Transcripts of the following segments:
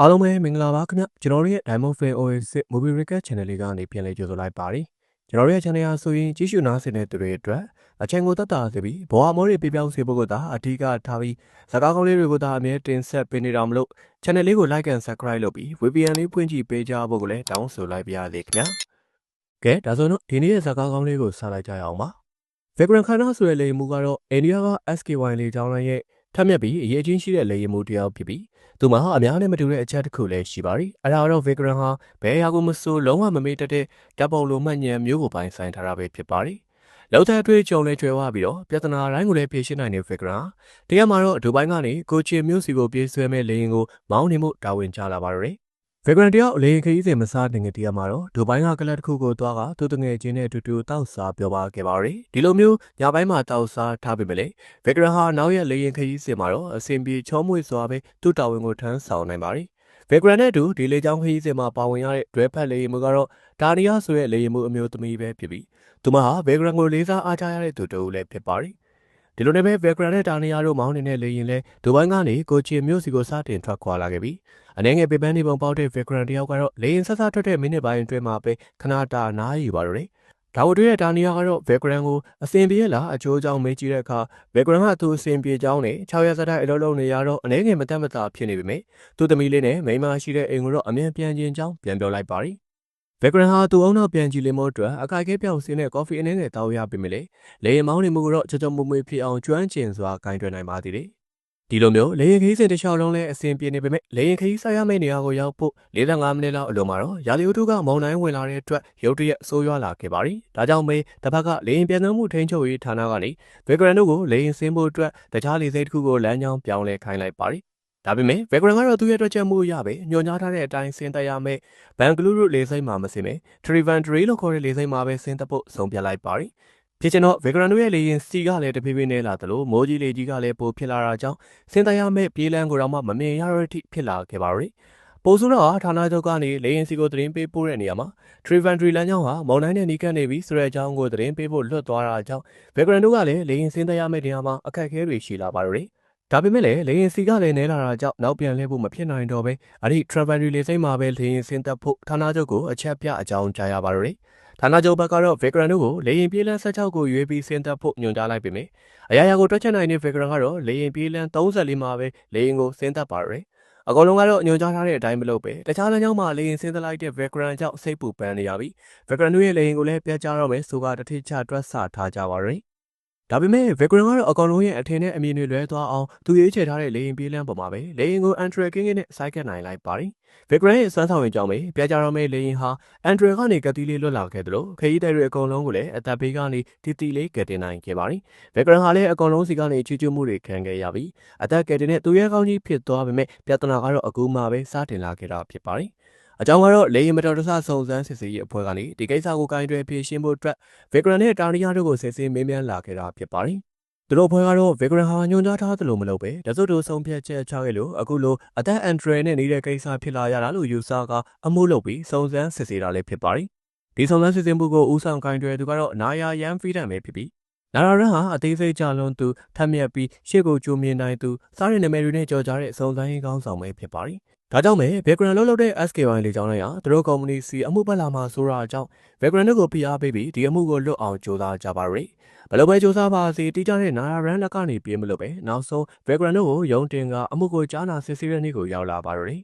အားလုံးပဲမင်္ဂလာပါခင်ဗျကျွန်တော်တို့ရဲ့ Diamond Fair Oasis Movie Recap Channel လေးကနေပြန်လည်ကြိုဆိုလိုက်ပါတယ်ကျွန်တော်တို့ရဲ့ channel ဟာဆိုရင်ကြီးစုနားဆင်တဲ့သူတွေအတွက်အချိန်ကိုတတ်တာစေပြီးဘဝမောတွေပြပြောင်းစေဖို့ကသာအထူးကထားပြီးစကားကောင်းလေးတွေကိုသာအမြဲတင်ဆက်ပေးနေတာမလို့ channel လေးကို like and subscribe လုပ်ပြီး VPN လေးဖွင့်ကြည့်ပေးကြဖို့ကိုလည်းတောင်းဆိုလိုက်ပါရစေခင်ဗျာကဲဒါဆိုတော့ဒီနေ့ရဲ့စကားကောင်းလေးကိုစလိုက်ကြရအောင်ပါ Vagrant ခန္ဓာဆိုတဲ့လေမှုကတော့အိန္ဒိယက SKY လေကြောင်းလိုင်းရဲ့ ထပ်မြက်ပြီးအရေးချင်းရှိတဲ့လေယာဉ်မှုတစ်ယောက်ဖြစ်ပြီးသူမှာအများနဲ့မတူတဲ့အချက်တစ်ခုလည်းရှိပါတယ်။အဲဒါတော့ Vagrant ဟာဘယ်အရာကိုမဆိုလုံးဝမမေ့တတ်တဲ့တပ်ပုံလိုမှတ်ဉာဏ်မျိုးကိုပိုင်ဆိုင်ထားတာပဲဖြစ်ပါတယ်။လောက်တဲ့အတွေ့အကြုံလည်းကျွဲဝပြီးတော့ပြဿနာတိုင်းကိုလည်းဖြေရှင်းနိုင်တဲ့ Vagrant ဟာတရားမှာတော့ဒူဘိုင်းကနေကိုချီမျိုးစီကိုပြေးဆွဲမဲ့လေယာဉ်ကိုမောင်းနေမှုတာဝန်ကျလာပါတော့တယ် ဗေဂရန်တယောက်လေခရီးစဉ်မစားတင်ငယ်တရားမှာတော့ဒိုဘိုင်းကကလပ်တစ်ခုကိုသွားကသူတငယ်ချင်းနဲ့အတူတူတောက်စားပြောပါခဲ့ပါရယ်ဒီလိုမျိုးညပိုင်းမှာတောက်စားထားပေမဲ့လေဗေဂရန်ဟာနောက်ရက်လေရင်ခရီးစဉ်မှာတော့အဆင်ပြေချောမွေ့စွာပဲသူ့တာဝန်ကိုထမ်းဆောင်နိုင်ပါရယ်ဗေဂရန်နဲ့အတူဒီလေကြောင်းခရီးစဉ်မှာပါဝင်ရတဲ့ဒွဲဖက်လေရင်မှုကတော့ဒါနီယာဆိုတဲ့လေရင်မှုအမျိုးသမီးပဲဖြစ်ပြီးသူမဟာဗေဂရန်ကိုလေးစားအားကြရတဲ့သူတူလည်းဖြစ်ပါရယ် ဒီလိုနဲ့ပဲဗေဂရန်နဲ့တာနီယာတို့မောင်းနေတဲ့လေရင်လဲဒိုဘိုင်းကနေကိုချီမြို့စီကိုစတင်ထွက်ခွာလာခဲ့ပြီးအနေငယ်ပေပန်းနေပုံပေါက်တဲ့ Vagrant တယောက်ကတော့လေရင်ဆက်ဆက်ထွက်တဲ့မိနစ်ပိုင်းအတွင်းမှာပဲခဏတာနားယူပါတော့တယ်။ဒါဝတွေ့တဲ့ဒါနီယာကတော့ Vagrant ကိုအစင်ပြေလားအချိုးကြောင့်မေးကြည့်တဲ့အခါ Vagrant ကသူအစင်ပြေကြောင်းနဲ့6ရက်ဆက်တိုက်အလုပ်လုပ်နေရတော့အနေငယ်မတက်မတာဖြစ်နေပေမဲ့သူ့သမီးလေးနဲ့မိန်းမရှိတဲ့အိမ်ကိုတော့အမြန်ပြန်ကျင်ကြောင်းပြန်ပြောလိုက်ပါရီ။ Vagrant ဟာသူ့အောင်နောက်ပြန်ကြည့်လင်းမို့အတွက်အကိုက်ခဲပြောင်စင်းတဲ့ကော်ဖီအနည်းငယ်တောက်ရပေမဲ့လေလေရင်မောင်းနေမှုကတော့ချောချောမွေ့မွေ့ဖြစ်အောင်ကျွမ်းကျင်စွာဂိုင်းတွယ်နိုင်ပါသေးတယ်။ဒီလိုမျိုးလေရင်ခီးစဉ်တစ်လျှောက်လုံးလဲအဆင်ပြေနေပေမဲ့လေရင်ခီးဆိုင်ရမယ့်နေရာကိုရောက်ဖို့45မိနစ်လောက်အလိုမှာတော့ရာလီယိုတူကမုံတိုင်းဝင်လာတဲ့အတွက်ရုတ်တရက်ဆိုးရွားလာခဲ့ပါပြီ။ဒါကြောင့်မေတစ်ဖက်ကလေရင်ပြန်နှုံးမှုထိန်းချုပ်ရေးဌာနကနေဗေဂရန်တို့ကိုလေရင်ဆင်းဖို့အတွက်တခြားလေဆိပ်တစ်ခုကိုလမ်းကြောင်းပြောင်းလဲခိုင်းလိုက်ပါပြီ။ ဒါပေမဲ့ဗေဂရန်ကတော့သူ့ရဲ့အတွက်ချက်မှုရပဲညွှန်ကြားထားတဲ့အတိုင်းဆင်းသက်ရမယ်။ဘန်ဂလူးရုလေဆိပ်မှာမဆင်းပဲထရီဗန်ဒရီလို့ခေါ်တဲ့လေဆိပ်မှာပဲဆင်းသက်ဖို့ဆုံးဖြတ်လိုက်ပါပြီ။ဖြစ်ချင်တော့ဗေဂရန်တို့ရဲ့လေရင်စီကလည်းတဖြည်းဖြည်းနဲ့လာသလိုမိုးကြီးလေကြီးကလည်းပိုဖြစ်လာတာကြောင့်စင်တရားမဲ့ပြေးလန်းကိုတော့မှမမြင်ရတဲ့အထိဖြစ်လာခဲ့ပါရီပိုဆိုတော့ဌာနချုပ်ကနေလေရင်စီကိုသတင်းပေးပို့တဲ့နေရာမှာ Trivandry လမ်းကြောင်းဟာမော်နိုင်နဲ့နီးကပ်နေပြီဆိုတဲ့အကြောင်းကိုသတင်းပေးဖို့လွတ်သွားတာကြောင့်ဗေဂရန်တို့ကလည်းလေရင်စင်တရားမဲ့နေရာမှာအခက်အခဲတွေရှိလာပါတော့တယ် ဒါပေမဲ့လည်းလေရင်စီကလည်းနဲလာတာကြောင့်နောက်ပြန်လှည့်ဖို့မဖြစ်နိုင်တော့ပဲအဲ့ဒီ Trivandry လေစိတ်မှာပဲလေရင်စင်သက်ဖို့ဌာနချုပ်ကိုအချက်ပြအကြောင်းကြားရပါတော့တယ်ဌာနချုပ်ဘက်ကတော့ Vagrant တို့ကိုလေရင်ပြေးလန်း16ကိုရွေးပြီးဆင်းသက်ဖို့ညွှန်ကြားလိုက်ပေမယ့်အရာရာကိုတွက်ချက်နိုင်တဲ့ Vagrant ကတော့လေရင်ပြေးလန်း34မှာပဲလေရင်ကိုဆင်းသက်ပါရယ်အကောင်လုံးကတော့ညွှန်ကြားထားတဲ့အတိုင်းမလုပ်ပဲတခြားလမ်းကြောင်းမှာလေရင်ဆင်းသက်လိုက်တဲ့ Vagrant ကြောင့်စိတ်ပူပန်းနေရပြီ Vagrant တို့ရဲ့လေရင်ကိုလည်းပြတ်ကြတော့မယ်ဆိုတာတထိချတွက်ဆထားကြပါရယ် ဒါပေမဲ့ Vagrant ကတော့အကောင်လုံးရဲ့အထင်နဲ့အမြင်တွေလွဲသွားအောင်သူရေးချယ်ထားတဲ့လေရင်ပြေးလန်းပေါ်မှာပဲလေရင်ကို Android King နဲ့စိုက်ကနိုင်လိုက်ပါတယ်။ Vagrant ရဲ့စွမ်းဆောင်ရည်ကြောင့်ပဲပြကြတော့မဲ့လေရင်ဟာ Android ကနေကတိလေးလွတ်လာခဲ့သလိုခရီးသည်တွေအကုန်လုံးကိုလည်းအသက်ဘေးကနေတီတီလေးကယ်တင်နိုင်ခဲ့ပါတယ်။ Vagrant ဟာလည်းအကောင်လုံးစီကနေချီချူးမှုတွေခံခဲ့ရပြီးအသက်ကယ်တင်တဲ့သူရဲကောင်းကြီးဖြစ်သွားပေမဲ့ပြဿနာကတော့အခုမှပဲစတင်လာခဲ့တာဖြစ်ပါတယ်။ အကြောင်းကတော့လေရင်မတော်တဆစုံစမ်းစစ်ဆေးရေးအဖွဲ့ကနေဒီကိစ္စကိုကင်တွယ်ဖြေရှင်းဖို့အတွက် Vagrant နဲ့တာနီယာတို့ကိုစစ်ဆေးမေးမြန်းလာခဲ့တာဖြစ်ပါတယ်။သူတို့ဖွဲ့ကတော့ Vagrant ဟာညွှန်ကြားထားသလိုမလုပ်ပဲတစွတ်တို့ဆုံးဖြတ်ချက်ချခဲ့လို့အခုလိုအသက်အန်ဒရယ်နဲ့နေတဲ့ကိစ္စဖြစ်လာရတာလို့ယူဆကအမှုလုပ်ပြီးစုံစမ်းစစ်ဆေးတာလည်းဖြစ်ပါတယ်။ဒီစုံစမ်းစစ်ဆေးမှုကိုဦးဆောင်ကင်တွယ်သူကတော့နာယာယန်ဖီဒန်ပဲဖြစ်ပြီးနာရာရန်ဟာအသေးစိတ်ကြလွန်သူထက်မြက်ပြီးရှေ့ကိုကြိုမြင်နိုင်သူစားရနာမည်တွေနဲ့ကြော်ကြားတဲ့စုံစမ်းရေးကောင်းဆောင်ပဲဖြစ်ပါတယ်။ ဒါကြောင့်ပဲ background လောက်လောက်တဲ့ SKY လေကြောင်းလိုင်းဟာသူတို့ company စီအမှုပတ်လာမှာဆိုတာအကြောင်း background ကိုဖိအားပေးပြီးဒီအမှုကိုလွတ်အောင်ကြိုးစားကြပါရယ်ဘယ်လိုပဲကြိုးစားပါစေတိကျတဲ့နာရာရန်လက်ကနေပြေးမလို့ပဲနောက်ဆုံး background ကိုယုံတင်ကအမှုကိုကြားနာစစ်ဆေးတဲ့နေ့ကိုရောက်လာပါရယ်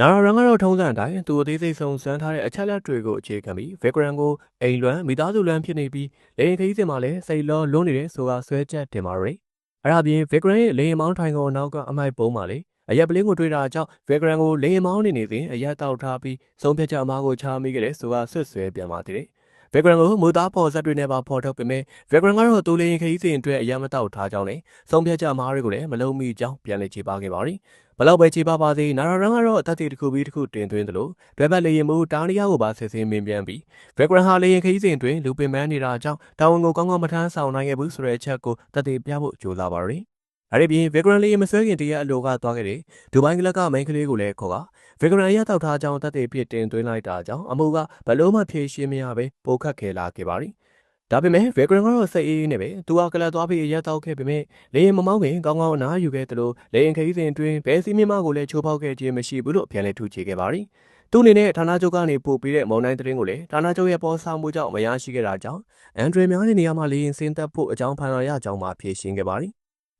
နာရာရန်ကတော့ထုံးစံအတိုင်းသူအသေးစိတ်စုံစမ်းထားတဲ့အချက်လက်တွေကိုအခြေခံပြီး background ကိုအိမ်လွမ်းမိသားစုလွမ်းဖြစ်နေပြီးလေရင်ခရီးစဉ်မှာလည်းစိတ်လောလွန်းနေတဲ့ဆိုတာဆွဲချက်တင်ပါရယ်အဲ့ဒါပြင် background ရဲ့လေရင်မောင်းထိုင်ကုန်နောက်ကအမိုက်ပုံးပါလေ အရက်ပလင်းကိုတွေ့တာကြောင့်ဗေဂရန်ကိုလေရင်မောင်းနေနေစဉ်အရက်တောက်ထားပြီးဆုံးဖြတ်ချက်အမားကိုချမိခဲ့တဲ့ဆိုတာဆွတ်ဆွဲပြန်ပါသေးတယ်။ဗေဂရန်ကိုမူသားပေါ်ဆက်တွေနဲ့ပါဖော်ထုတ်ပေမဲ့ဗေဂရန်ကတော့တူလင်းခရီးစဉ်အတွက်အရက်မတောက်ထားကြောင်းနဲ့ဆုံးဖြတ်ချက်အမားတွေကိုလည်းမလုံးမိကြောင်းပြန်လည်ခြေပါခဲ့ပါရီ။ဘလောက်ပဲခြေပါပါစေနာရာရန်ကတော့အသက်တစ်ခုပြီးတစ်ခုတင်သွင်းသလိုဘဲဘက်လေရင်မူတားနီယာကိုပါဆက်စင်းမင်းပြန်ပြီးဗေဂရန်ဟာလေရင်ခရီးစဉ်အတွင်းလူပင်ပန်းနေတာကြောင့်တာဝန်ကိုကောင်းကောင်းမထမ်းဆောင်နိုင်ခဲ့ဘူးဆိုတဲ့အချက်ကိုတသက်ပြဖို့ကြိုးစားပါရီ။ အဲ့ဒီပြင် Vagrant လေးမဆွဲခင်တရက်အလိုကသွားခဲ့တဲ့ဒူဘိုင်းကလပ်ကမိန်းကလေးကိုလည်းခေါ်က Vagrant ရတောက်ထားကြောင်းတက်တဲ့ပြစ်တင်သွင်းလိုက်တာကြောင့်အမှုကဘလို့မှဖြေရှင်းမရပဲပိုခတ်ခဲလာခဲ့ပါရီဒါပေမဲ့ Vagrant ကတော့စိတ်အေးအေးနဲ့ပဲသူကကလပ်သွားပြီးရက်တော့ခဲ့ပေမဲ့လေရင်မမောင်းခင်ကောင်းကောင်းအနားယူခဲ့သလိုလေရင်ခရီးစဉ်အတွင်းဘယ်စီးမြင့်မကိုလည်းချိုးဖောက်ခဲ့ခြင်းမရှိဘူးလို့ပြန်လည်ထုတ်ချေခဲ့ပါရီသူအနေနဲ့ဌာနချုပ်ကနေပို့ပြီးတဲ့မုံတိုင်းသတင်းကိုလည်းဌာနချုပ်ရဲ့ပေါ်ဆောင်မှုကြောင့်မရရှိခဲ့တာကြောင့်အန်ဒရီများတဲ့နေရာမှာလေရင်စင်းသက်ဖို့အကြောင်းဖန်ရရကြောင်းမှဖြေရှင်းခဲ့ပါရီ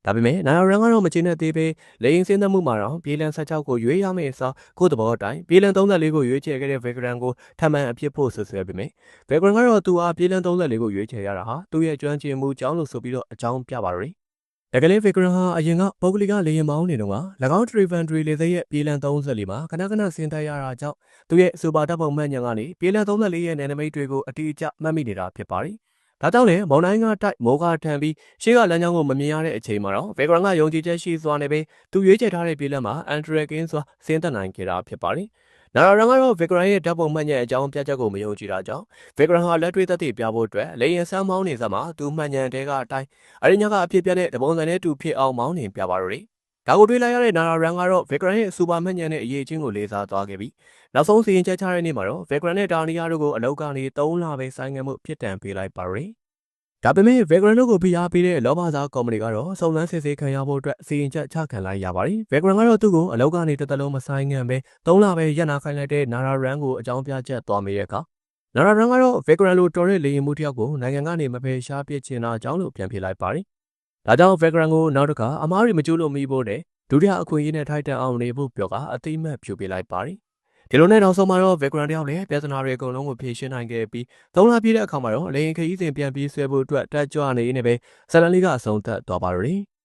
ဒါပေမဲ့နိုင်ရန်ကတော့မချင်တဲ့သေးပဲလေရင်စင်းသက်မှုမှာတော့ပြေးလန်16ကိုရွေးရမယ့်အစားကိုယ့်သဘောအတိုင်းပြေးလန်34ကိုရွေးချယ်ခဲ့တဲ့ Vagrant ကိုထပ်မံအပြစ်ဖို့ဆွဆွဲပေမဲ့ Vagrant ကတော့သူအားပြေးလန်34ကိုရွေးချယ်ရတာဟာသူ့ရဲ့ကျွမ်းကျင်မှုကြောင့်လို့ဆိုပြီးတော့အကြောင်းပြပါရယ်။ဒါကလေး Vagrant ဟာအရင်ကပုဂ္ဂလိကလေယာဉ်မောင်းနေတော့က၎င်း Trivandry လေဆိပ်ရဲ့ပြေးလန်34မှာခဏခဏဆင်းသက်ရတာကြောင့်သူ့ရဲ့စူပါတပ်ပုံမှန်ညံကနေပြေးလန်34ရဲ့နယ်နိမိတ်တွေကိုအတိအကျမှတ်မိနေတာဖြစ်ပါရီ။ ဒါကြောင့်လည်းမောင်တိုင်းကတိုက်မောကထန်ပြီးရှေ့ကလမ်းကြောင်းကိုမမြင်ရတဲ့အချိန်မှာတော့ Vagrant ကယုံကြည်ချက်ရှိစွာနဲ့ပဲသူရွေးချယ်ထားတဲ့ပြေးလန်မှာ Andrea King စွာဆင်းသက်နိုင်ခဲ့တာဖြစ်ပါရီ။နာရာရန်ကတော့ Vagrant ရဲ့ဓာတ်ပုံမှတ်ညံအကြောင်းပြချက်ကိုမယုံကြည်တာကြောင့် Vagrant ဟာလက်တွေ့သက်သေပြဖို့အတွက်လေရင်ဆန်းမောင်းနေစမှာသူမှန်ညံတဲကအတိုင်းအရင်ညကအဖြစ်ပြတဲ့တပုံစံနဲ့တူဖြစ်အောင်မောင်းနေပြပါတော့တယ်။ ဒါကိုတွေ့လိုက်ရတဲ့နာရာရန်ကတော့ Vagrant ရဲ့စူပါမှတ်ညံနဲ့အရေးချင်းကိုလေးစားသွားခဲ့ပြီးနောက်ဆုံးစီရင်ချက်ချတဲ့နေ့မှာတော့ Vagrant နဲ့တာနီယာတို့ကိုအလောက်ကနေ3လပဲဆိုင်းငံမှုဖြစ်တံပေးလိုက်ပါရယ်။ဒါပေမဲ့ Vagrant တို့ကိုဖိအားပေးတဲ့လောဘစားကော်မတီကတော့စုံစမ်းစစ်ဆေးခံရဖို့အတွက်စီရင်ချက်ချခံလိုက်ရပါတယ်။ Vagrant ကတော့သူ့ကိုအလောက်ကနေတစ်သက်လုံးမဆိုင်ငံပဲ3လပဲရက်နာခိုင်းလိုက်တဲ့ Nara Run ကိုအကြောင်းပြချက်သွားမိတဲ့အခါ Nara Run ကတော့ Vagrant လိုတော်တဲ့လေရင်မှုတစ်ယောက်ကိုနိုင်ငံကနေမဖယ်ရှားပစ်ချင်တာကြောင့်လို့ပြန်ပြလိုက်ပါတယ်။ ဒါကြောင့် Vagrant ကိုနောက်တစ်ခါအမားတွေမကျိုးလို့မိဖို့တဲ့ဒုတိယအခွင့်အရေးနဲ့ထိုက်တန်အောင်နေဖို့ပြောကအသိမှတ်ပြုပေးလိုက်ပါတယ်။ဒီလိုနဲ့နောက်ဆုံးမှာတော့ Vagrant တယောက်လည်းပြဿနာတွေအကုန်လုံးကိုဖြေရှင်းနိုင်ခဲ့ပြီးသုံးလပြည့်တဲ့အခါမှာတော့လေရင်ခရီးစဉ်ပြန်ပြီးဆွဲဖို့အတွက်တက်ကြွနေနေပဲဇလန်လီကအဆုံးသတ်သွားပါတော့တယ်။